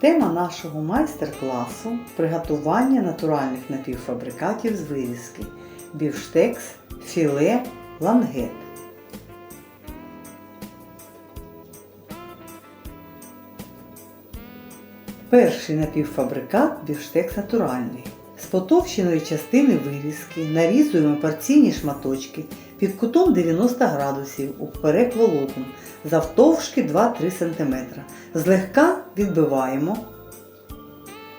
Тема нашого майстер-класу приготування натуральних напівфабрикатів з вирізки бівштекс, філе, лангет. Перший напівфабрикат бівштекс натуральний. З потовщеної частини вирізки нарізуємо порційні шматочки під кутом 90 градусів уперек волоком завтовшки 2-3 см. Злегка відбиваємо,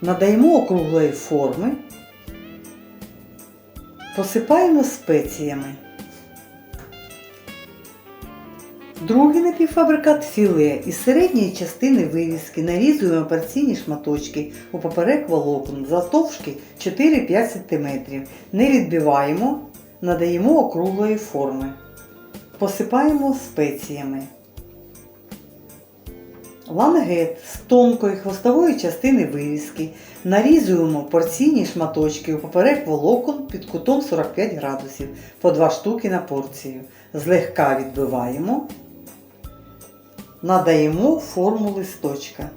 надаємо округлої форми, посипаємо спеціями. Другий напівфабрикат філе із середньої частини вирізки нарізуємо порційні шматочки у поперек волокон завтовшки 4-5 см. Не відбиваємо, надаємо округлої форми. Посипаємо спеціями. Лангет з тонкої хвостової частини вирізки нарізуємо порційні шматочки у поперек волокон під кутом 45 градусів по 2 штуки на порцію. Злегка відбиваємо, надаємо форму листочка.